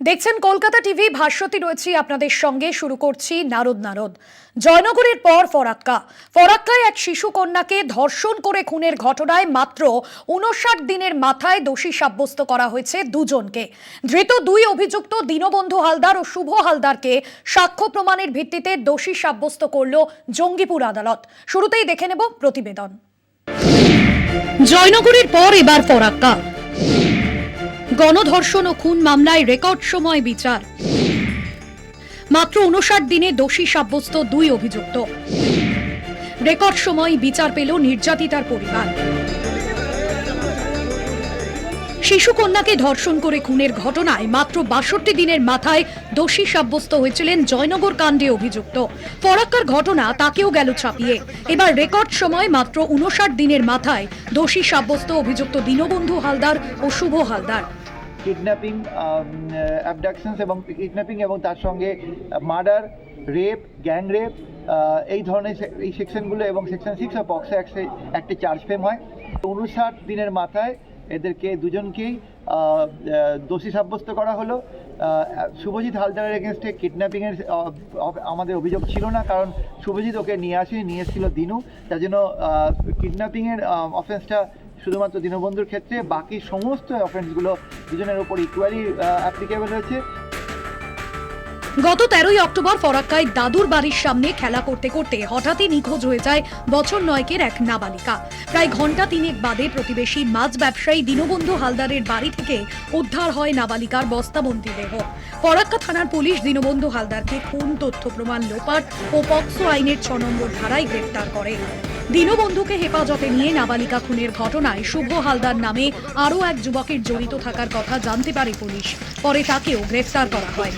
দেখছেন কলকাতা টিভি ভাস্বতী রয়েছি আপনাদের সঙ্গে। শুরু করছি নারদ নারদ। জয়নগরের পর ফরাক্কা। ফরাক্কায় এক শিশু কন্যাকে ধর্ষণ করে খুনের ঘটনায় মাত্র উনষাট দিনের মাথায় দোষী সাব্যস্ত করা হয়েছে দুজনকে। ধৃত দুই অভিযুক্ত দীনবন্ধু হালদার ও শুভ হালদারকে সাক্ষ্য প্রমাণের ভিত্তিতে দোষী সাব্যস্ত করল জঙ্গিপুর আদালত। শুরুতেই দেখে নেব প্রতিবেদন। জয়নগরের পর এবার ফরাক্কা। গণধর্ষণ ও খুন মামলায় রেকর্ড সময় বিচার। মাত্র উনষাট দিনে দোষী সাব্যস্ত দুই অভিযুক্ত। রেকর্ড সময় বিচার পেল নির্যাতিতার পরিবার। শিশু কন্যাকে ধর্ষণ করে খুনের ঘটনায় মাত্র বাষট্টি দিনের মাথায় দোষী সাব্যস্ত হয়েছিলেন জয়নগর কাণ্ডে অভিযুক্ত। ফরাক্কার ঘটনা তাকেও গেল ছাপিয়ে। এবার রেকর্ড সময় মাত্র উনষাট দিনের মাথায় দোষী সাব্যস্ত অভিযুক্ত দীনবন্ধু হালদার ও শুভ হালদার। কিডন্যাপিং অ্যাবডাকশনস এবং কিডন্যাপিং এবং তার সঙ্গে মার্ডার রেপ গ্যাং রেপ এই ধরনের এই সেকশনগুলো এবং সেকশন সিক্স অফ পক্সো একটি চার্জ ফ্রেম হয়। উনষাট দিনের মাথায় এদেরকে দুজনকেই আহ, আহ, দোষী সাব্যস্ত করা হলো। শুভজিৎ হালদারের এগেনস্টে কিডন্যাপিংয়ের আমাদের অভিযোগ ছিল না কারণ শুভজিৎ ওকে নিয়ে আসেনি নিয়ে এসেছিল দিনু। তার জন্য কিডন্যাপিংয়ের অফেন্সটা শুধুমাত্র দীনবন্ধুর ক্ষেত্রে বাকি সমস্ত অফেন্সগুলো দুজনের ওপর ইকুয়ালি অ্যাপ্লিকেবল হয়েছে। গত তেরোই অক্টোবর ফরাক্কায় দাদুর বাড়ির সামনে খেলা করতে করতে হঠাৎই নিখোঁজ হয়ে যায় বছর নয়কের এক নাবালিকা। প্রায় ঘণ্টা তিনেক বাদে প্রতিবেশী মাছ ব্যবসায়ী দীনবন্ধু হালদারের বাড়ি থেকে উদ্ধার হয় নাবালিকার বস্তাবন্দি দেহ। ফরাক্কা থানার পুলিশ দীনবন্ধু হালদারকে খুন, তথ্য প্রমাণ, লোপাট ও পক্সো আইনের ছ নম্বর ধারায় গ্রেপ্তার করে। দীনবন্ধুকে হেফাজতে নিয়ে নাবালিকা খুনের ঘটনায় শুভ হালদার নামে আরও এক যুবকের জড়িত থাকার কথা জানতে পারে পুলিশ। পরে তাকেও গ্রেফতার করা হয়।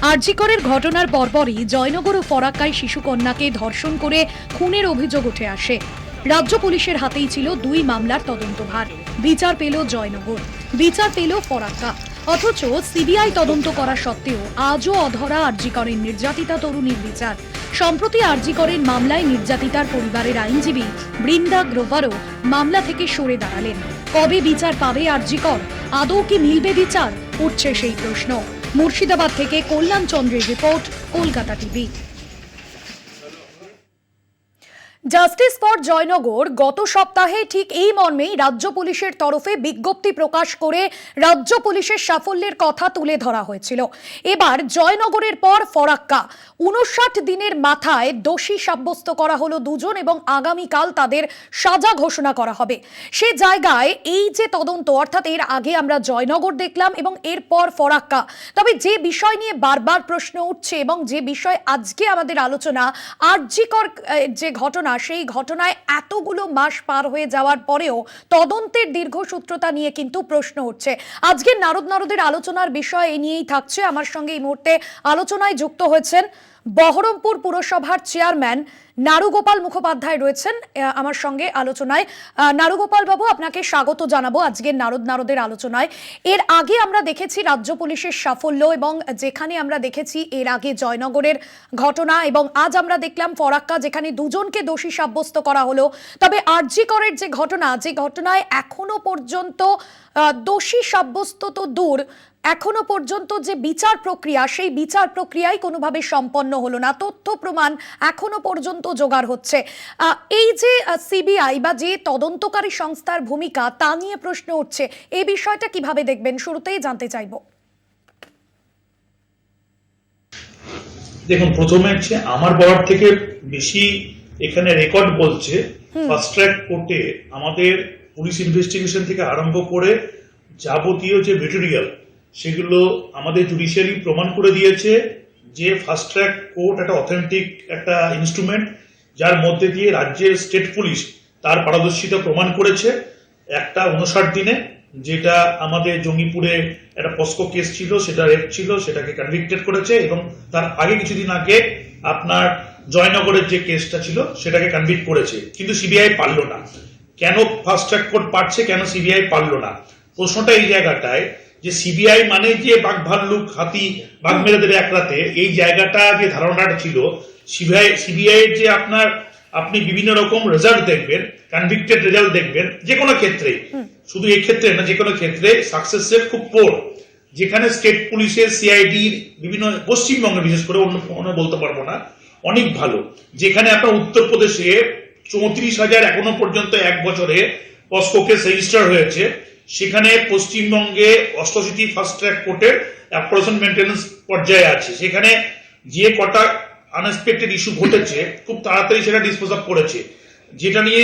আরজিকরের ঘটনার পরপরই জয়নগর ও ফরাক্কায় শিশুকন্যাকে ধর্ষণ করে খুনের অভিযোগ উঠে আসে। রাজ্য পুলিশের হাতেই ছিল দুই মামলার তদন্তভার। বিচার পেল জয়নগর। বিচার পেল ফরাক্কা। অথচ সিবিআই তদন্ত করা সত্ত্বেও আজও অধরা আরজিকরের নির্যাতিতা তরুণীর বিচার। সম্প্রতি আরজিকরের মামলায় নির্যাতিতার পরিবারের আইনজীবী বৃন্দা গ্রোভারও মামলা থেকে সরে দাঁড়ালেন। কবে বিচার পাবে আরজিকর আদৌ কি মিলবে বিচার? উঠছে সেই প্রশ্ন। মুর্শিদাবাদ থেকে কল্যাণ চন্দ্রের report, Kolkata TV. Justice for Jaynagar গত সপ্তাহে ঠিক এই মর্মেই রাজ্য পুলিশের তরফে বিজ্ঞপ্তি প্রকাশ করে রাজ্য পুলিশের সাফল্যের কথা তুলে ধরা হয়েছিল। এবার জয়নগরের পর ফরাক্কা। উনষাট দিনের মাথায় দোষী সাব্যস্ত করা হলো দুজন এবং আগামীকাল তাদের সাজা ঘোষণা করা হবে। সে জায়গায় এই যে তদন্ত, অর্থাৎ এর আগে আমরা জয়নগর দেখলাম এবং এরপর ফরাক্কা। তবে যে বিষয় নিয়ে বারবার প্রশ্ন উঠছে এবং যে বিষয় আজকে আমাদের আলোচনা আর্যিকর যে ঘটনা, সেই ঘটনায় এতগুলো মাস পার হয়ে যাওয়ার পরেও তদন্তের দীর্ঘসূত্রতা নিয়ে কিন্তু প্রশ্ন উঠছে। আজকে নারদ নারদের আলোচনার বিষয় এ নিয়েই থাকছে। আমার সঙ্গে এই মুহূর্তে আলোচনায় যুক্ত হয়েছেন বহরমপুর পুরসভার চেয়ারম্যান নারুগোপাল মুখোপাধ্যায় রয়েছেন আমার সঙ্গে আলোচনায়। নারুগোপাল বাবু, আপনাকে স্বাগত জানাব আজকের নারদ নারদের আলোচনায়। এর আগে আমরা দেখেছি রাজ্য পুলিশের সাফল্য এবং যেখানে আমরা দেখেছি এর আগে জয়নগরের ঘটনা এবং আজ আমরা দেখলাম ফরাক্কা, যেখানে দুজনকে দোষী সাব্যস্ত করা হলো। তবে আরজি করের যে ঘটনা, যে ঘটনায় এখনও পর্যন্ত দোষী সাব্যস্ত তো দূর এখনও পর্যন্ত যে বিচার প্রক্রিয়া সেই বিচার প্রক্রিয়াই কোনোভাবে সম্পন্ন হলো না। তথ্য প্রমাণ এখনও পর্যন্ত জোগাড় হচ্ছে। এই যে সিবিআই বা যে তদন্তকারী সংস্থার ভূমিকা তা নিয়ে প্রশ্ন উঠছে। এই বিষয়টা কীভাবে দেখবেন? শুরুতেই জানতে চাইব। দেখুন প্রথমে হচ্ছে আমার বলার থেকে বেশি এখানে রেকর্ড বলছে ফার্স্ট ট্র্যাক কোর্টে আমাদের পুলিশ ইনভেস্টিগেশন থেকে আরম্ভ করে যাবতীয় যে মেটেরিয়াল সেগুলো আমাদের জুডিশিয়ারি প্রমাণ করে দিয়েছে যে ফার্স্ট ট্র্যাক কোর্ট একটা অথেন্টিক একটা ইনস্ট্রুমেন্ট যার মধ্যে দিয়ে রাজ্যের স্টেট পুলিশ তার পারদর্শিতা প্রমাণ করেছে। একটা উনষাট দিনে যেটা আমাদের জঙ্গিপুরে একটা পস্কো কেস ছিল, সেটা রেপ ছিল, সেটাকে কনভিক্টেড করেছে এবং তার আগে কিছুদিন আগে আপনার জয়নগরের যে কেসটা ছিল, সেটাকে কনভিক্ট করেছে। কিন্তু সিবিআই পারল না। কেন ফার্স্ট ট্র্যাক কোর্ট পারছে, কেন সিবিআই পারল না? প্রশ্নটা এই জায়গাটায় যে সিবিআই মানে যে বাঘ ভাল্লুক হাতি বাঘ মেরে দেবে এক রাতে এই জায়গাটা যে ধারণাটা ছিল সিবিআই সিবিআই এর যে আপনার আপনি বিভিন্ন রকম রেজাল্ট দেখবেন কনভিক্টেড রেজাল্ট দেখবেন যে কোনো ক্ষেত্রে। শুধু এই ক্ষেত্রে না যে কোনো ক্ষেত্রে সাকসেস রেট খুব পোর যেখানে স্টেট পুলিশের সিআইডির বিভিন্ন পশ্চিমবঙ্গে বিশেষ করে অন্য কোনো বলতে পারব না অনেক ভালো। যেখানে আপনার উত্তরপ্রদেশে চৌত্রিশ হাজার এখনও পর্যন্ত এক বছরে পস্কো কেস রেজিস্টার হয়েছে। সেখানে পশ্চিমবঙ্গে অষ্টশীতি ফার্স্ট ট্র্যাক কোর্টের অপারেশন মেনটেন্যান্স পর্যায়ে আছে। সেখানে যে কটা আনএক্সপেক্টেড ইস্যু ঘটেছে খুব তাড়াতাড়ি সেটা ডিসপোজ অফ করেছে। যেটা নিয়ে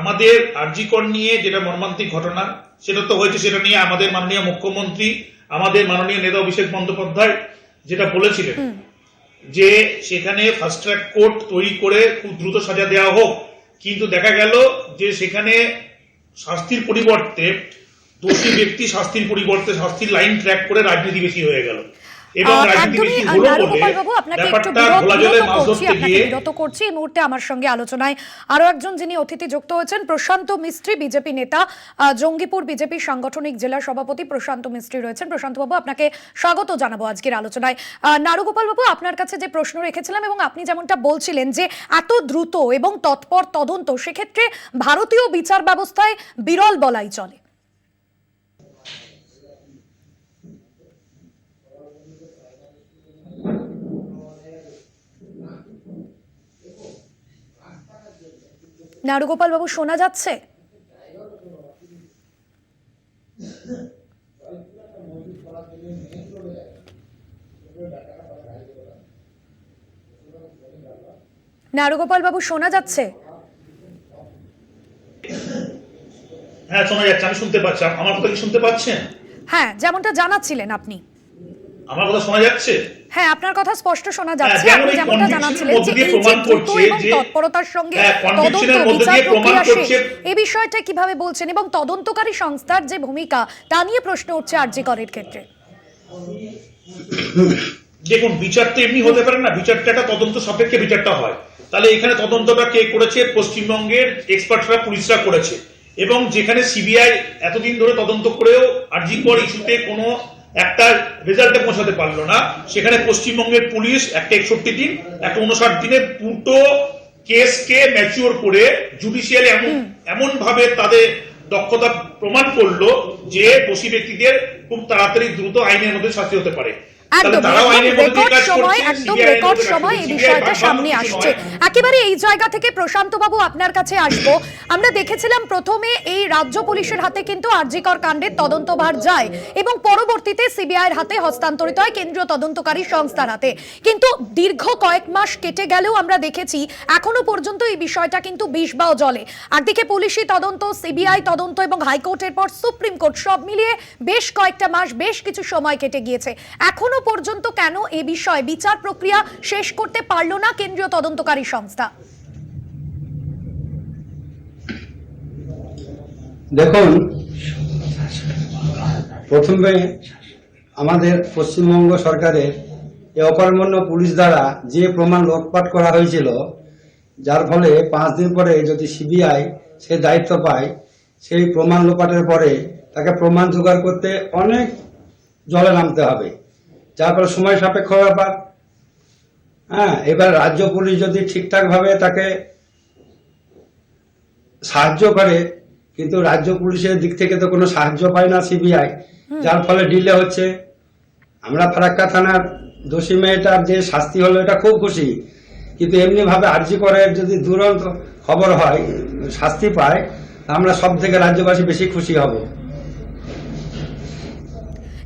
আমাদের আরজিকর নিয়ে যেটা মর্মান্তিক ঘটনা সেটা তো হয়েছে সেটা নিয়ে আমাদের মাননীয় মুখ্যমন্ত্রী আমাদের মাননীয় নেতা অভিষেক বন্দ্যোপাধ্যায় যেটা বলেছিলেন যে সেখানে ফার্স্ট ট্র্যাক কোর্ট তৈরি করে খুব দ্রুত সাজা দেওয়া হোক। কিন্তু দেখা গেল যে সেখানে শাস্তির পরিবর্তে দোষী ব্যক্তি শাস্তির পরিবর্তে শাস্তির লাইন ট্র্যাক করে রাজনীতি বেশি হয়ে গেল। বিরত করছি এই মুহূর্তে আমার সঙ্গে আলোচনায় আরও একজন যিনি অতিথি যুক্ত হয়েছেন প্রশান্ত মিস্ত্রি বিজেপি নেতা জঙ্গিপুর বিজেপি সাংগঠনিক জেলা সভাপতি প্রশান্ত মিস্ত্রি রয়েছেন। প্রশান্ত বাবু আপনাকে স্বাগত জানাব আজকের আলোচনায়। আহ, নারুগোপাল বাবু আপনার কাছে যে প্রশ্ন রেখেছিলাম এবং আপনি যেমনটা বলছিলেন যে এত দ্রুত এবং তৎপর তদন্ত সেক্ষেত্রে ভারতীয় বিচার ব্যবস্থায় বিরল বলাই চলে। নারুগোপাল বাবু শোনা যাচ্ছে? নারুগোপাল বাবু শোনা যাচ্ছে? হ্যাঁ শোনা যাচ্ছে। আমি শুনতে পাচ্ছি। আমার কথা কি শুনতে পাচ্ছেন? হ্যাঁ যেমনটা জানাচ্ছিলেন আপনি। আমার কথা শোনা যাচ্ছে? হ্যাঁ আপনার কথা স্পষ্ট শোনা যাচ্ছে। আপনি যেমনটা জানাচ্ছিলেন যে এই যে দ্রুত এবং তৎপরতার সঙ্গে হ্যাঁ, তদন্ত বিচার প্রক্রিয়া শেষ। এই বিষয়টা কীভাবে বলছেন এবং তদন্তকারী সংস্থার যে ভূমিকা তা নিয়ে প্রশ্ন উঠছে আরজি করের ক্ষেত্রে। দেখুন বিচার তো এমনি হতে পারে না। বিচারটা একটা তদন্ত সাপেক্ষে বিচারটা হয়। তাহলে এখানে তদন্তটা কে করেছে? পশ্চিমবঙ্গের এক্সপার্টরা পুলিশরা করেছে। এবং যেখানে সিবিআই এতদিন ধরে তদন্ত করেও আরজি কর ইস্যুতে কোনো একটা রেজাল্টে পৌঁছাতে পারল না। সেখানে পশ্চিমবঙ্গের পুলিশ একটা একষট্টি দিন একটা উনষাট দিনে দুটো কেসকে ম্যাচিওর করে জুডিশিয়াল এমন এমন ভাবে তাদের দক্ষতা প্রমাণ করল যে দোষী ব্যক্তিদের খুব তাড়াতাড়ি দ্রুত আইনের মধ্যে শাস্তি হতে পারে। একদম তারাও আইনের মধ্যে দিয়ে রেকর্ড সময় একদম রেকর্ড সময় এই বিষয়টা সামনে আসছে। একেবারে এই জায়গা থেকে প্রশান্ত বাবু আপনার কাছে আসব। আমরা দেখেছিলাম প্রথমে এই রাজ্য পুলিশের হাতে কিন্তু আরজিকর কাণ্ডের তদন্তভার যায় এবং পরবর্তীতে সিবিআই এর হাতে হস্তান্তরিত হয় কেন্দ্রীয় তদন্তকারী সংস্থার হাতে। কিন্তু দীর্ঘ কয়েক মাস কেটে গেলেও আমরা দেখেছি এখনও পর্যন্ত এই বিষয়টা কিন্তু বিষ বাও জলে। একদিকে পুলিশি তদন্ত সিবিআই তদন্ত এবং হাইকোর্টের পর সুপ্রিম কোর্ট সব মিলিয়ে বেশ কয়েকটা মাস বেশ কিছু সময় কেটে গিয়েছে। এখনও পর্যন্ত কেন এ বিষয়ে বিচার প্রক্রিয়া শেষ করতে পারল না কেন্দ্রীয় তদন্তকারী সংস্থা? দেখুন, প্রথমে আমাদের পশ্চিমবঙ্গ সরকারের এ অকর্মণ্য পুলিশ দ্বারা যে প্রমাণ লোটপাট করা হয়েছিল, যার ফলে পাঁচ দিন পরে যদি সিবিআই সে দায়িত্ব পায়, সেই প্রমাণ লোপাটের পরে তাকে প্রমাণ জোগাড় করতে অনেক জলে নামতে হবে। যার ফলে সময় সাপেক্ষ ব্যাপার। হ্যাঁ এবার রাজ্য পুলিশ যদি ঠিকঠাকভাবে তাকে সাহায্য করে কিন্তু রাজ্য পুলিশের দিক থেকে তো কোনো সাহায্য পায় না সিবিআই যার ফলে ডিলে হচ্ছে। আমরা ফারাক্কা থানার দোষী মেয়েটার যে শাস্তি হলো এটা খুব খুশি। কিন্তু এমনি ভাবে আর্জি করে যদি দুরন্ত খবর হয় শাস্তি পায় আমরা সব থেকে রাজ্যবাসী বেশি খুশি হব।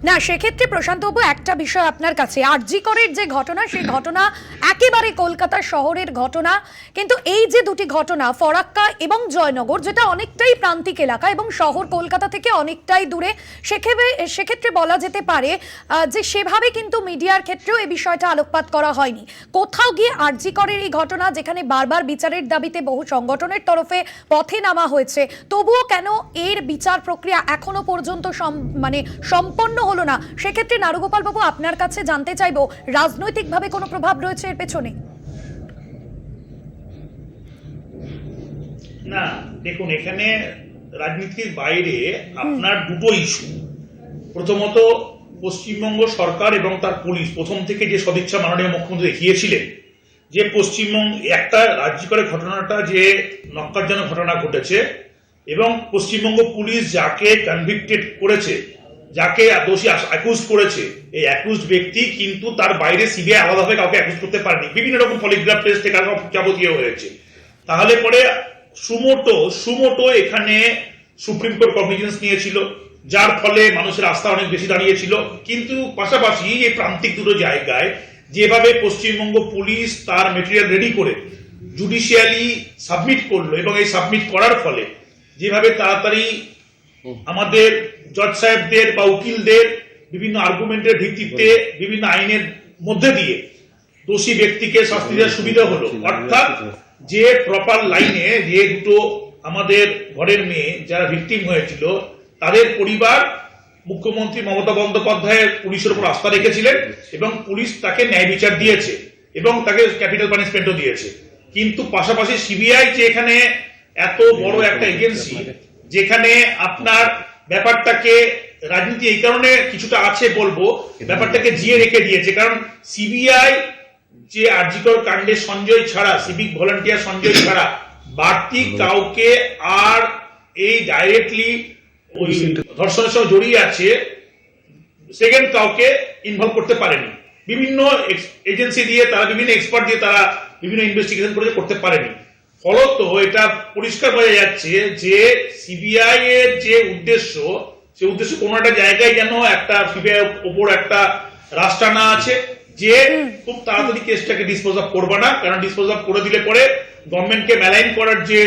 না, সেক্ষেত্রে প্রশান্তবাবু একটা বিষয় আপনার কাছে। আরজি করের যে ঘটনা, সেই ঘটনা একেবারে কলকাতা শহরের ঘটনা। কিন্তু এই যে দুটি ঘটনা, ফরাক্কা এবং জয়নগর, যেটা অনেকটাই প্রান্তিক এলাকা এবং শহর কলকাতা থেকে অনেকটাই দূরে সেক্ষেত্রে সেক্ষেত্রে বলা যেতে পারে যে সেভাবে কিন্তু মিডিয়ার ক্ষেত্রেও এই বিষয়টা আলোকপাত করা হয়নি। কোথাও গিয়ে আরজি করের এই ঘটনা, যেখানে বারবার বিচারের দাবিতে বহু সংগঠনের তরফে পথে নামা হয়েছে, তবুও কেন এর বিচার প্রক্রিয়া এখনও পর্যন্ত মানে সম্পন্ন হলো না। সেক্ষেত্রে নারুগোপাল বাবু আপনার কাছে জানতে চাইব রাজনৈতিকভাবে কোনো প্রভাব রয়েছে এর পেছনে? না দেখুন এখানে রাজনীতির বাইরে আপনার দুটো ইস্যু প্রথমত পশ্চিমবঙ্গ সরকার এবং তার পুলিশ প্রথম থেকে যে সদিচ্ছা মাননীয় মুখ্যমন্ত্রী দেখিয়েছিলেন যে পশ্চিমবঙ্গ একটা রাজ্যকরের ঘটনাটা যে নক্কারজনক ঘটনা ঘটেছে এবং পশ্চিমবঙ্গ পুলিশ যাকে কনভিক্টেড করেছে যাকে দোষী অ্যাকুজ করেছে এই অ্যাকুজ ব্যক্তি কিন্তু তার বাইরে সিবিআই আলাদাভাবে কাউকে অ্যাকুজ করতে পারেনি। বিভিন্ন রকম পলিগ্রাফ টেস্ট থেকে যাবতীয় হয়েছে। তাহলে পরে সুমোটো সুমোটো এখানে সুপ্রিম কোর্ট কগনিজেন্স নিয়েছিল যার ফলে মানুষের আস্থা অনেক বেশি দাঁড়িয়েছিল। কিন্তু পাশাপাশি এই প্রান্তিক দুটো জায়গায় যেভাবে পশ্চিমবঙ্গ পুলিশ তার মেটেরিয়াল রেডি করে জুডিশিয়ালি সাবমিট করল এবং এই সাবমিট করার ফলে যেভাবে তাড়াতাড়ি আমাদের জজ সাহেবদের বা উকিলদের বিভিন্ন আর্গুমেন্টের ভিত্তিতে বিভিন্ন আইনের মধ্যে দিয়ে দোষী ব্যক্তিকে শাস্তি দেওয়ার সুবিধা হলো। অর্থাৎ যে প্রপার লাইনে যে দুটো আমাদের ঘরের মেয়ে যারা ভিকটিম হয়েছিল, তাদের পরিবার মুখ্যমন্ত্রী মমতা বন্দ্যোপাধ্যায়ের পুলিশের উপর আস্থা রেখেছিলেন এবং পুলিশ তাকে ন্যায় বিচার দিয়েছে এবং তাকে ক্যাপিটাল পানিশমেন্টও দিয়েছে। কিন্তু পাশাপাশি সিবিআই যে এখানে এত বড় একটা এজেন্সি যেখানে আপনার ব্যাপারটাকে রাজনীতি এই কারণে কিছুটা আছে বলব, ব্যাপারটাকে জিয়ে রেখে দিয়েছে। কারণ সিবিআই যে আর্জিকর কাণ্ডে সঞ্জয় ছাড়া সিভিক ভলান্টিয়ার সঞ্জয় ছাড়া, বাড়তি কাউকে আর এই ডাইরেক্টলি ওই ধর্ষণের সঙ্গে জড়িয়ে আছে সেকেন্ড কাউকে ইনভলভ করতে পারেনি। বিভিন্ন এজেন্সি দিয়ে তারা, বিভিন্ন এক্সপার্ট দিয়ে তারা বিভিন্ন ইনভেস্টিগেশন করে করতে পারেনি। ফলত এটা পরিষ্কার বোঝা যাচ্ছে যে সিবিআই এর যে উদ্দেশ্য সে উদ্দেশ্য কোনো একটা জায়গায় যেন একটা সিবিআই ওপর একটা রাস্টানা আছে যে খুব তাড়াতাড়ি কেসটাকে ডিসপোজ অফ করবে না কারণ ডিসপোজ অফ করে দিলে পরে গভর্নমেন্টকে ম্যালাইন করার যে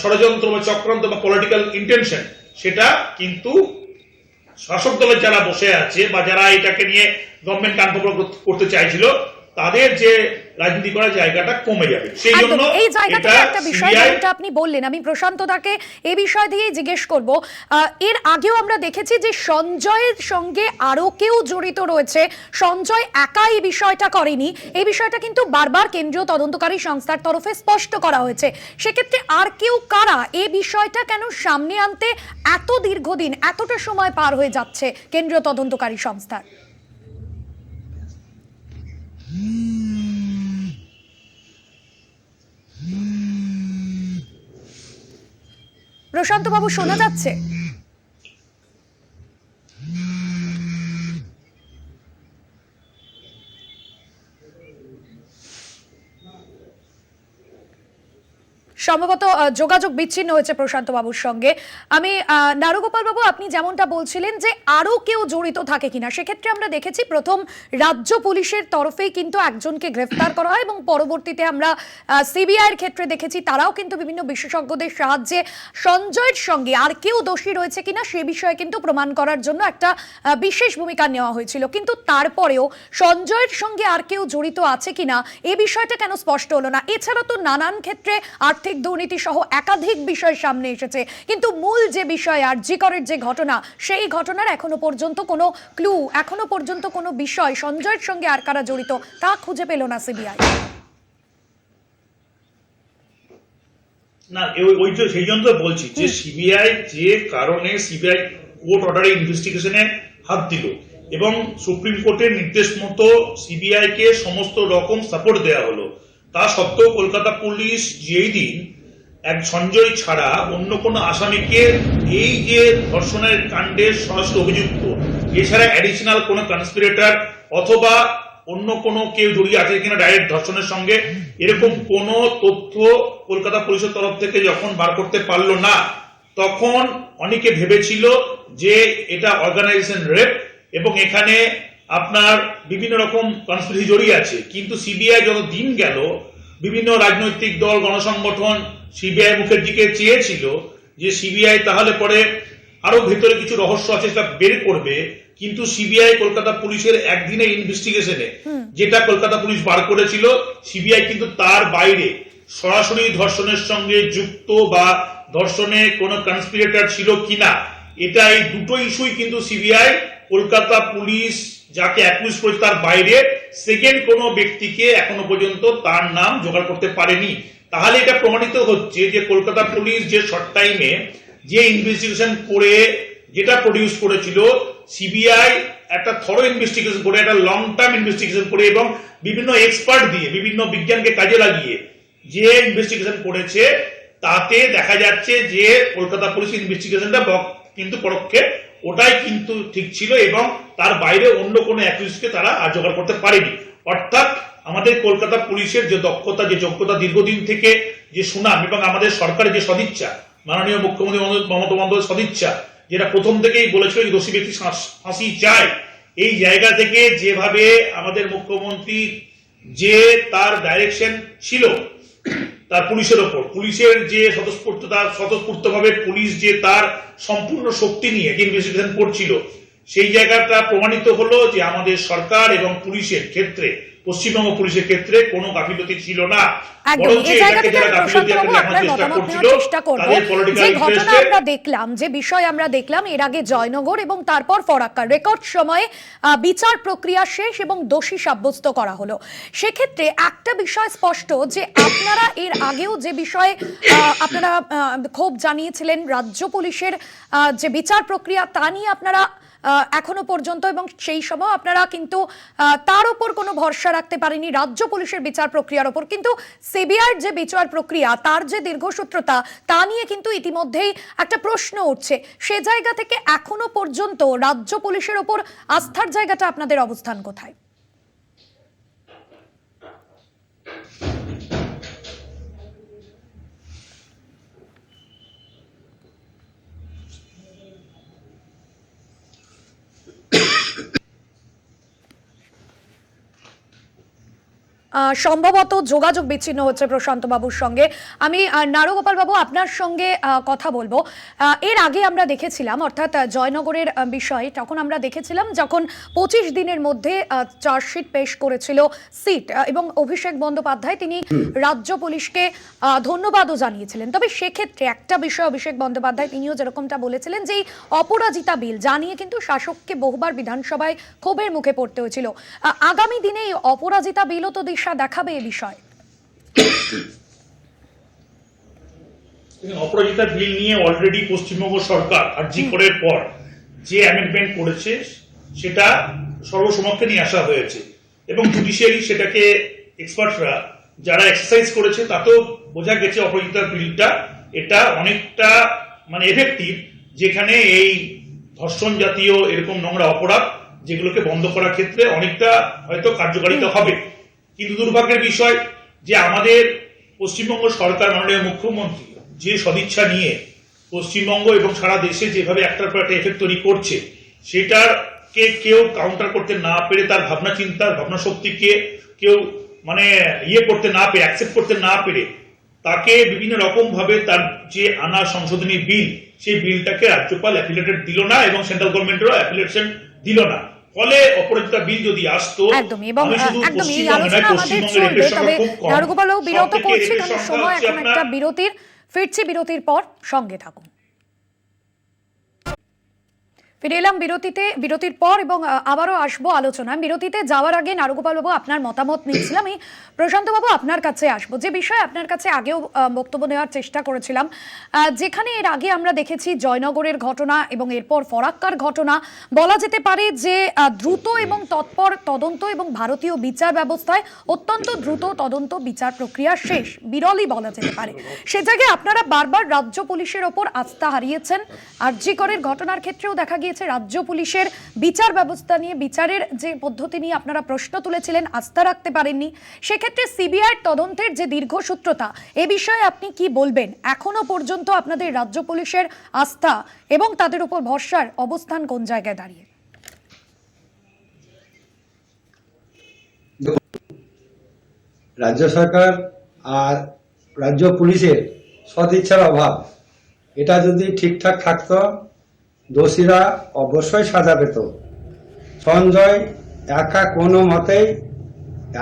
ষড়যন্ত্র বা চক্রান্ত বা পলিটিক্যাল ইন্টেনশন সেটা কিন্তু শাসক দলের যারা বসে আছে বা যারা এটাকে নিয়ে গভর্নমেন্ট কানপোকর করতে চাইছিল তাদের যে রাজনীতি করার জায়গাটা কমে যাবে। সেই জন্য এই জায়গা থেকে এটা একটা বিষয় আপনি বললেন। আমি প্রশান্ত দাকে এই বিষয় দিয়েই জিজ্ঞেস করব। এর আগেও আমরা দেখেছি যে সঞ্জয়ের সঙ্গে আরও কেউ জড়িত রয়েছে। সঞ্জয় একা এই বিষয়টা করেনি। এই বিষয়টা কিন্তু বারবার কেন্দ্রীয় তদন্তকারী সংস্থার তরফে স্পষ্ট করা হয়েছে। সেক্ষেত্রে আর কেউ কারা এ বিষয়টা কেন সামনে আনতে এত দীর্ঘদিন এতটা সময় পার হয়ে যাচ্ছে কেন্দ্রীয় তদন্তকারী সংস্থার? প্রশান্ত বাবু শোনা যাচ্ছে? সম্ভবত যোগাযোগ বিচ্ছিন্ন হয়েছে প্রশান্ত বাবুর সঙ্গে। আমি নারুগোপাল বাবু, আপনি যেমনটা বলছিলেন যে আরও কেউ জড়িত থাকে কিনা, সেক্ষেত্রে আমরা দেখেছি প্রথম রাজ্য পুলিশের তরফেই কিন্তু একজনকে গ্রেফতার করা হয় এবং পরবর্তীতে আমরা সিবিআই এর ক্ষেত্রে দেখেছি তারাও কিন্তু বিভিন্ন বিশেষজ্ঞদের সাহায্যে সঞ্জয়ের সঙ্গে। আর কেউ দোষী রয়েছে কিনা সে বিষয়ে কিন্তু প্রমাণ করার জন্য একটা বিশেষ ভূমিকা নেওয়া হয়েছিল। কিন্তু তারপরেও সঞ্জয়ের সঙ্গে আর কেউ জড়িত আছে কিনা, এ বিষয়টা কেন স্পষ্ট হলো না? এছাড়া তো নানান ক্ষেত্রে আর্থিক দুর্নীতি সহ একাধিক বিষয় সামনে এসেছে। কিন্তু মূল যে বিষয় আর জিকরের যে ঘটনা সেই ঘটনার এখনও পর্যন্ত কোনো ক্লু এখনও পর্যন্ত কোনো বিষয় সঞ্জয়ের সঙ্গে আর কারা জড়িত তা খুঁজে পেল না সিবিআই না ওই- যে সেই জন্য বলছি যে সিবিআই যে কারণে সিবিআই কোর্ট অর্ডারে ইনভেস্টিগেশনে হাত দিল এবং সুপ্রিম কোর্টের নির্দেশ মতো সিবিআই কে সমস্ত রকম সাপোর্ট দেওয়া হলো। তা সত্ত্বেও কলকাতা পুলিশ যেই দিন এক সঞ্জয় ছাড়া অন্য কোনো আসামিকে এই যে ধর্ষণের কাণ্ডের সরাসরি অভিযুক্ত, এছাড়া অ্যাডিশনাল কোনো কনস্পিরেটর অথবা অন্য কোনো কেউ জড়িয়ে আছে কিনা ডাইরেক্ট ধর্ষণের সঙ্গে, এরকম কোনো তথ্য কলকাতা পুলিশের তরফ থেকে যখন বার করতে পারল না, তখন অনেকে ভেবেছিল যে এটা অর্গানাইজেশন রেপ এবং এখানে আপনার বিভিন্ন রকম কনস্পিরেসি জড়িয়ে আছে। কিন্তু সিবিআই যত দিন গেল বিভিন্ন রাজনৈতিক দল গণসংগঠন সিবিআই মুখের দিকে চেয়েছিল যে সিবিআই তাহলে পরে আরও ভেতরে কিছু রহস্য আছে সেটা বের করবে। কিন্তু সিবিআই কলকাতা পুলিশের একদিনের ইনভেস্টিগেশনে যেটা কলকাতা পুলিশ বার করেছিল সিবিআই কিন্তু তার বাইরে সরাসরি ধর্ষণের সঙ্গে যুক্ত বা ধর্ষণে কোনো কনস্পিরেটর ছিল কিনা এটা এই দুটো ইস্যুই কিন্তু সিবিআই কলকাতা পুলিশ যাকে অ্যাকুজ করেছে তার বাইরে সেকেন্ড কোনো ব্যক্তিকে এখনও পর্যন্ত তার নাম জোগাড় করতে পারেনি। তাহলে এটা প্রমাণিত হচ্ছে যে কলকাতা পুলিশ যে শর্ট টাইমে যে ইনভেস্টিগেশন করে যেটা প্রডিউস করেছিল সিবিআই একটা থরো ইনভেস্টিগেশন করে, একটা লং টার্ম ইনভেস্টিগেশন করে এবং বিভিন্ন এক্সপার্ট দিয়ে, বিভিন্ন বিজ্ঞানকে কাজে লাগিয়ে যে ইনভেস্টিগেশন করেছে, তাতে দেখা যাচ্ছে যে কলকাতা পুলিশ ইনভেস্টিগেশনটা কিন্তু পরোক্ষে ওটাই কিন্তু ঠিক ছিল এবং তার বাইরে অন্য কোনো অ্যাকিউজকে তারা আর জোগাড় করতে পারেনি। অর্থাৎ আমাদের কলকাতা পুলিশের যে দক্ষতা, যে যোগ্যতা দীর্ঘদিন থেকে যে সুনাম এবং আমাদের সরকারের যে সদিচ্ছা, মাননীয় মুখ্যমন্ত্রী মমতা- বন্দ্যোপাধ্যায়ের সদিচ্ছা, যেটা প্রথম থেকেই বলেছিল যে দোষী ব্যক্তি ফাঁসি চায়, এই জায়গা থেকে যেভাবে আমাদের মুখ্যমন্ত্রী যে তার ডাইরেকশন ছিল তার পুলিশের ওপর। পুলিশের যে স্বতঃস্ফূর্ততা স্বতঃস্ফূর্তভাবে পুলিশ যে তার সম্পূর্ণ শক্তি নিয়ে ইনভেস্টিগেশন করছিল, সেই জায়গাটা প্রমাণিত হলো যে আমাদের সরকার এবং পুলিশের ক্ষেত্রে পশ্চিমবঙ্গ পুলিশের ক্ষেত্রে কোনো গাফিলতি ছিল না। একদম। এই জায়গা থেকে আমি গাফিলতি প্রশান্ত আপনার চেষ্টা মতামত নেওয়ার চেষ্টা করব। যে ঘটনা আমরা দেখলাম যে বিষয় আমরা দেখলাম এর আগে জয়নগর এবং তারপর রেকর্ড সময়ে বিচার প্রক্রিয়া শেষ এবং দোষী সাব্যস্ত করা হলো। সেক্ষেত্রে একটা বিষয় স্পষ্ট যে আপনারা এর আগেও যে বিষয়ে আপনারা ক্ষোভ জানিয়েছিলেন রাজ্য পুলিশের আহ, যে বিচার প্রক্রিয়া তা নিয়ে আপনারা এখনও পর্যন্ত এবং সেই সময় আপনারা কিন্তু তার উপর কোনো ভরসা রাখতে পারেনি রাজ্য পুলিশের বিচার প্রক্রিয়ার ওপর। কিন্তু সিবিআইয়ের যে বিচার প্রক্রিয়া, তার যে দীর্ঘসূত্রতা, তা নিয়ে কিন্তু ইতিমধ্যেই একটা প্রশ্ন উঠছে। সে জায়গা থেকে এখনও পর্যন্ত রাজ্য পুলিশের ওপর আস্থার জায়গাটা আপনাদের অবস্থান কোথায়? সম্ভবত যোগাযোগ বিচ্ছিন্ন হচ্ছে প্রশান্ত বাবুর সঙ্গে। আমি নারগোপাল বাবু আপনার সঙ্গে কথা বলব। এর আগে আমরা দেখেছিলাম অর্থাৎ জয়নগরের বিষয়ে তখন আমরা দেখেছিলাম যখন পঁচিশ দিনের মধ্যে চার্জশিট পেশ করেছিল সিট এবং অভিষেক বন্দ্যোপাধ্যায় তিনি রাজ্য পুলিশকে ধন্যবাদও জানিয়েছিলেন। তবে সেক্ষেত্রে একটা বিষয় অভিষেক বন্দ্যোপাধ্যায় তিনিও যেরকমটা বলেছিলেন যে অপরাজিতা বিল যা নিয়ে কিন্তু শাসককে বহুবার বিধানসভায় ক্ষোভের মুখে পড়তে হয়েছিল। আগামী দিনে এই অপরাজিতা বিলও তো দিশা দেখাবে এ বিষয়ে। অপরাজিতা বিল নিয়ে অলরেডি পশ্চিমবঙ্গ সরকার আর্জি করার পর যে অ্যামেন্ডমেন্ট করেছে সেটা সর্বসমক্ষে নিয়ে আসা হয়েছে। এবং জুডিশিয়ারি সেটাকে এক্সপার্টরা যারা এক্সারসাইজ করেছে তাতেও বোঝা গেছে অপরাজিতা বিলটা এটা অনেকটা মানে এফেক্টিভ যেখানে এই ধর্ষণ জাতীয় এরকম নোংরা অপরাধ যেগুলোকে বন্ধ করার ক্ষেত্রে অনেকটা হয়তো কার্যকারিতা হবে। কিন্তু দুর্ভাগ্যের বিষয় যে আমাদের পশ্চিমবঙ্গ সরকার, মাননীয় মুখ্যমন্ত্রী, যে সদিচ্ছা নিয়ে পশ্চিমবঙ্গ এবং সারা দেশে যেভাবে একটার পর একটা এফেক্ট তৈরি করছে, সেটাকে কেউ কাউন্টার করতে না পেরে তার ভাবনা চিন্তার ভাবনা শক্তিকে কেউ মানে ইয়ে করতে না পেরে অ্যাকসেপ্ট করতে না পেরে তাকে বিভিন্ন রকম ভাবে তার যে আনা সংশোধনী বিল সেই বিলটাকে রাজ্যপাল অ্যাফিলেটেড দিল না এবং সেন্ট্রাল গভর্নমেন্টেরও অ্যাফিলেশন দিল না। ফলে অপরাজিতা বিল যদি আসতো একদমই এবং একদমই এই আলোচনা আমাদের চলবে তবে নারগোপালও বিরত করছে কারণ সময় এখন একটা বিরতির ফিরছি বিরতির পর সঙ্গে থাকুন। ফিরে এলাম বিরতিতে, বিরতির পর এবং আবারও আসব আলোচনায়। বিরতিতে যাওয়ার আগে নারগোপাল বাবু আপনার মতামত নিয়েছিলাম। আমি প্রশান্ত বাবু আপনার কাছে আসব। যে বিষয়ে আপনার কাছে আগেও বক্তব্য নেওয়ার চেষ্টা করেছিলাম যেখানে এর আগে আমরা দেখেছি জয়নগরের ঘটনা এবং এরপর ফরাক্কার ঘটনা। বলা যেতে পারে যে দ্রুত এবং তৎপর তদন্ত এবং ভারতীয় বিচার ব্যবস্থায় অত্যন্ত দ্রুত তদন্ত বিচার প্রক্রিয়া শেষ। বিরলই বলা যেতে পারে। সে জায়গায় আপনারা বারবার রাজ্য পুলিশের ওপর আস্থা হারিয়েছেন। আরজিকরের ঘটনার ক্ষেত্রেও দেখা গিয়েছে রাজ্য পুলিশের বিচার ব্যবস্থা নিয়ে। বিচারের যে পদ্ধতি নিয়ে আপনারা প্রশ্ন তুলেছিলেন, আস্থা রাখতে পারেননি। সেক্ষেত্রে সিবিআই তদন্তের যে দীর্ঘসূত্রতা এ বিষয়ে আপনি কি বলবেন? এখনও পর্যন্ত আপনাদের রাজ্য পুলিশের আস্থা এবং তাদের উপর ভরসার অবস্থান কোন জায়গায় দাঁড়িয়ে? রাজ্য সরকার আর রাজ্য পুলিশের সদিচ্ছার অভাব, এটা যদি ঠিকঠাক থাকতো দোষীরা অবশ্যই সাজা পেত সঞ্জয় একা কোনো মতেই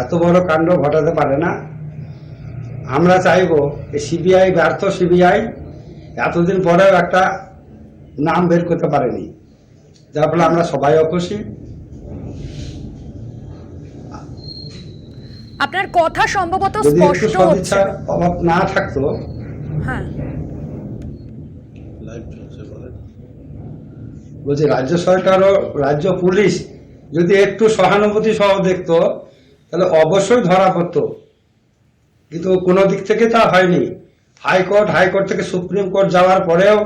এত বড় কাণ্ড ঘটাতে পারে না। আমরা চাইব সিবিআই ব্যর্থ সিবিআই এতদিন পরেও একটা নাম বের করতে পারেনি। যার ফলে আমরা সবাই খুশি। আপনার কথা সম্ভবত স্পষ্ট হচ্ছে। অভাব না থাকতো হ্যাঁ। বলছি, রাজ্য সরকার ও রাজ্য পুলিশ যদি একটু সহানুভূতি সহ দেখত, তাহলে অবশ্যই ধরা পড়তো। কিন্তু কোনো দিক থেকে তা হয়নি। হাইকোর্ট হাইকোর্ট থেকে সুপ্রিম কোর্ট যাওয়ার পরেও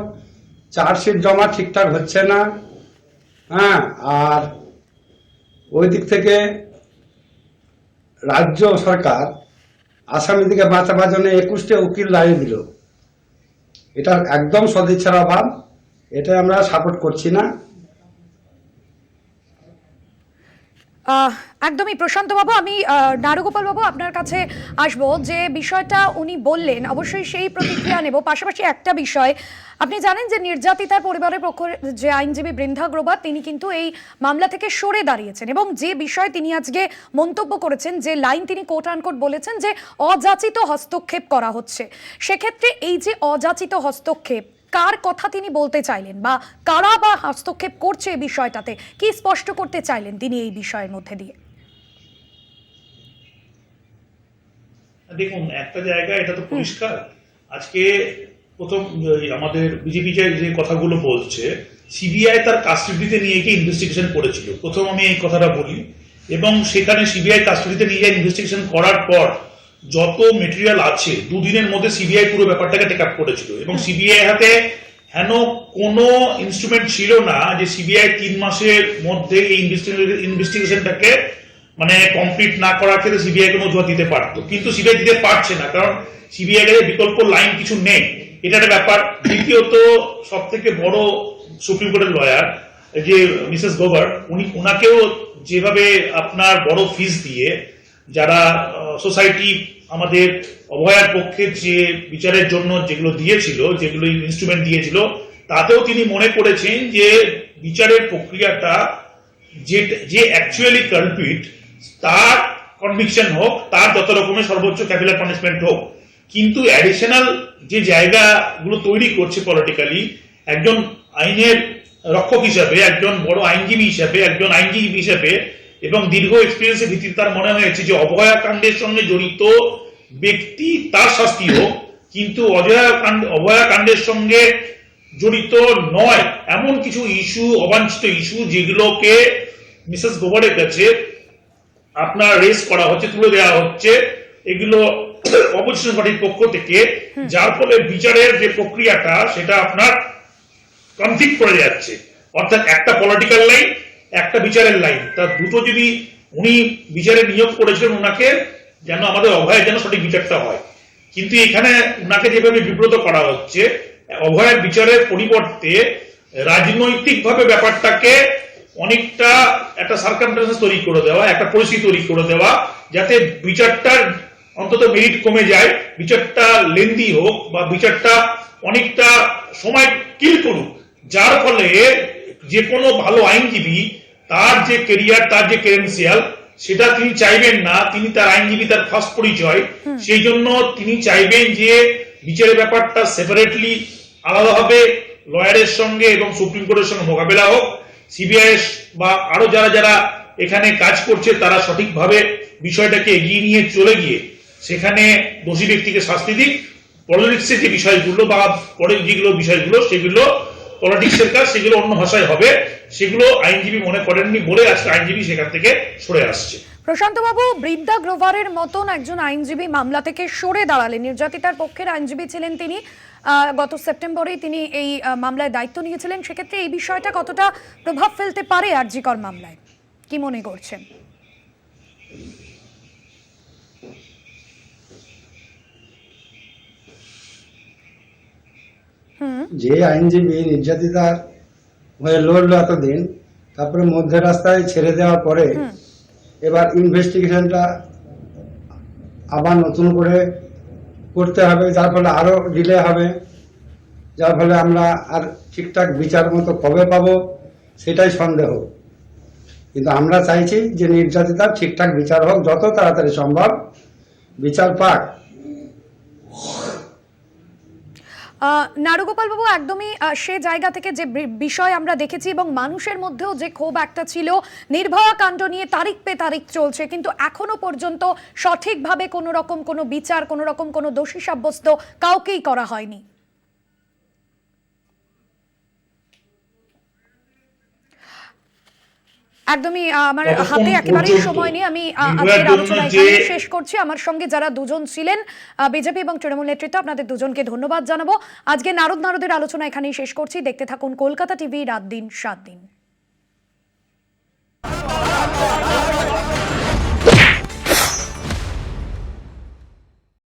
চার্জশিট জমা ঠিকঠাক হচ্ছে না। হ্যাঁ আর ওই দিক থেকে রাজ্য সরকার আসামি থেকে বাঁচাবার জন্য একুশটা উকিল দাঁড়িয়ে দিল। এটার একদম সদিচ্ছার অভাব। এটা আমরা সাপোর্ট করছি না। একদমই প্রশান্ত বাবু আমি নারুগোপাল বাবু আপনার কাছে আসব যে বিষয়টা উনি বললেন, অবশ্যই সেই প্রতিক্রিয়া নেব। পাশাপাশি একটা বিষয়, আপনি জানেন যে নির্যাতিতার পরিবারের পক্ষ, যে আইনজীবী বৃন্ধা গ্রোবার তিনি কিন্তু এই মামলা থেকে সরে দাঁড়িয়েছেন এবং যে বিষয় তিনি আজকে মন্তব্য করেছেন, যে লাইন তিনি কোট আনকোট বলেছেন যে অযাচিত হস্তক্ষেপ করা হচ্ছে। সেক্ষেত্রে এই যে অযাচিত হস্তক্ষেপ কার কথা তিনি বলতে চাইলেন বা কারা বা হস্তক্ষেপ করছে এই বিষয়টাতে? কি স্পষ্ট করতে চাইলেন তিনি এই বিষয়ের মধ্যে দিয়ে? দেখুন একটা জায়গা এটা তো পরিষ্কার। আজকে প্রথম আমাদের বিজেপি যে কথাগুলো বলছে সিবিআই তার কাস্টডিতে নিয়ে গিয়ে ইনভেস্টিগেশন করেছিল। প্রথম আমি এই কথাটা বলি। এবং সেখানে সিবিআই কাস্টডিতে নিয়ে ইনভেস্টিগেশন করার পর যত মেটেরিয়াল আছে দুদিনের মধ্যে সিবিআই পুরো ব্যাপারটাকে টেক আপ করেছিল। এবং সিবিআই হাতে হেন কোনো ইনস্ট্রুমেন্ট ছিল না যে সিবিআই তিন মাসের মধ্যে এই ইনভেস্টিগেশনটাকে মানে কমপ্লিট না করার ক্ষেত্রে সিবিআই কোনো অজুহাত দিতে পারতো। কিন্তু সিবিআই দিতে পারছে না কারণ সিবিআই এর বিকল্প লাইন কিছু নেই। এটা একটা ব্যাপার। দ্বিতীয়ত সব থেকে বড় সুপ্রিম কোর্টের লয়ার যে মিসেস গোবার উনি ওনাকেও যেভাবে আপনার বড় ফিস দিয়ে যারা সোসাইটি আমাদের অভয়ার পক্ষে যে বিচারের জন্য যেগুলো দিয়েছিল, যেগুলো ইনস্ট্রুমেন্ট দিয়েছিল, তাতেও তিনি মনে করেছেন যে বিচারের প্রক্রিয়াটা যে যে অ্যাকচুয়ালি কালপিট তার কনভিকশন হোক, তার যত রকমের সর্বোচ্চ ক্যাপিটাল পানিশমেন্ট হোক, কিন্তু অ্যাডিশনাল যে জায়গাগুলো তৈরি করছে পলিটিক্যালি একজন আইনের রক্ষক হিসাবে, একজন বড় আইনজীবী হিসাবে, একজন আইনজীবী হিসাবে এবং দীর্ঘ এক্সপিরিয়েন্সের ভিত্তিতে তার মনে হয়েছে যে অভয়াকাণ্ডের সঙ্গে জড়িত ব্যক্তি তার শাস্তি হোক কিন্তু অজয়া কাণ্ড অভয়াকাণ্ডের সঙ্গে জড়িত নয়। এমন কিছু ইস্যু অবাঞ্ছিত ইস্যু যেগুলোকে মিসেস গোবরের কাছে আপনার রেস করা হচ্ছে তুলে দেওয়া হচ্ছে এগুলো অপোজিশন পার্টির পক্ষ থেকে। যার ফলে বিচারের যে প্রক্রিয়াটা সেটা আপনার কনফ্লিক্ট করে যাচ্ছে। অর্থাৎ একটা পলিটিক্যাল লাইন একটা বিচারের লাইন তার দুটো যদি উনি বিচারে নিয়োগ করেছিলেন ওনাকে যেন আমাদের অভয়ের যেন সঠিক বিচারটা হয়। কিন্তু এখানে ওনাকে যেভাবে বিব্রত করা হচ্ছে, অভয়ের বিচারের পরিবর্তে রাজনৈতিকভাবে ব্যাপারটাকে অনেকটা একটা সার্কামটেন্সেস তৈরি করে দেওয়া, একটা পরিস্থিতি তৈরি করে দেওয়া, যাতে বিচারটার অন্তত মেরিট কমে যায়, বিচারটা লেন্দি হোক বা বিচারটা অনেকটা সময় কিল করুক। যার ফলে যে কোনো ভালো আইনজীবী তার যে কেরিয়ার তার যে ক্রেডেন্সিয়াল সেটা তিনি চাইবেন না। তিনি তার আইনজীবী তার ফার্স্ট পরিচয়। সেই জন্য তিনি চাইবেন যে বিচারের ব্যাপারটা সেপারেটলি আলাদাভাবে লয়ারের সঙ্গে এবং সুপ্রিম কোর্টের সঙ্গে মোকাবেলা হোক। সিবিআই বা আরও যারা যারা এখানে কাজ করছে তারা সঠিকভাবে বিষয়টাকে এগিয়ে নিয়ে চলে গিয়ে সেখানে দোষী ব্যক্তিকে শাস্তি দিক। পলিটিক্সের যে বিষয়গুলো বা পরে যেগুলো বিষয়গুলো সেগুলো পলিটিক্সের কাজ, সেগুলো অন্য ভাষায় হবে। সেগুলো আইনজীবী মনে করেননি বলে আজকে আইনজীবী সেখান থেকে সরে আসছে। প্রশান্ত বাবু বৃদ্ধা গ্রোভারের মতন একজন আইনজীবী মামলা থেকে সরে দাঁড়ালেন নির্যাতিতার পক্ষের আইনজীবী ছিলেন তিনি গত সেপ্টেম্বরেই তিনি এই মামলায় দায়িত্ব নিয়েছিলেন। সেক্ষেত্রে এই বিষয়টা কতটা প্রভাব ফেলতে পারে আরজিকর মামলায়? কি মনে করছেন? যে আইনজীবী নির্যাতিতার হয়ে লড়লো এতদিন তারপরে মধ্যে রাস্তায় ছেড়ে দেওয়ার পরে এবার ইনভেস্টিগেশনটা আবার নতুন করে করতে হবে যার ফলে আরও ডিলে হবে যার ফলে আমরা আর ঠিকঠাক বিচার মতো কবে পাবো সেটাই সন্দেহ। কিন্তু আমরা চাইছি যে নির্যাতিতার ঠিকঠাক বিচার হোক যত তাড়াতাড়ি সম্ভব বিচার পাক। আহ, নারুগোপাল বাবু একদমই সে জায়গা থেকে যে বিষয় আমরা দেখেছি এবং মানুষের মধ্যেও যে ক্ষোভ একটা ছিল নির্ভয়া কাণ্ড নিয়ে তারিখ পে তারিখ চলছে কিন্তু এখনও পর্যন্ত সঠিকভাবে কোনো রকম কোনো বিচার কোনো রকম কোনো দোষী সাব্যস্ত কাউকেই করা হয়নি। একদমই আমার হাতে একেবারেই সময় নেই। আমি আজকের আলোচনা এখানে শেষ করছি। আমার সঙ্গে যারা দুজন ছিলেন বিজেপি এবং তৃণমূল নেতৃত্ব আপনাদের দুজনকে ধন্যবাদ জানাব। আজকে নারদ নারদের আলোচনা এখানেই শেষ করছি। দেখতে থাকুন কলকাতা টিভি রাত দিন সাত দিন।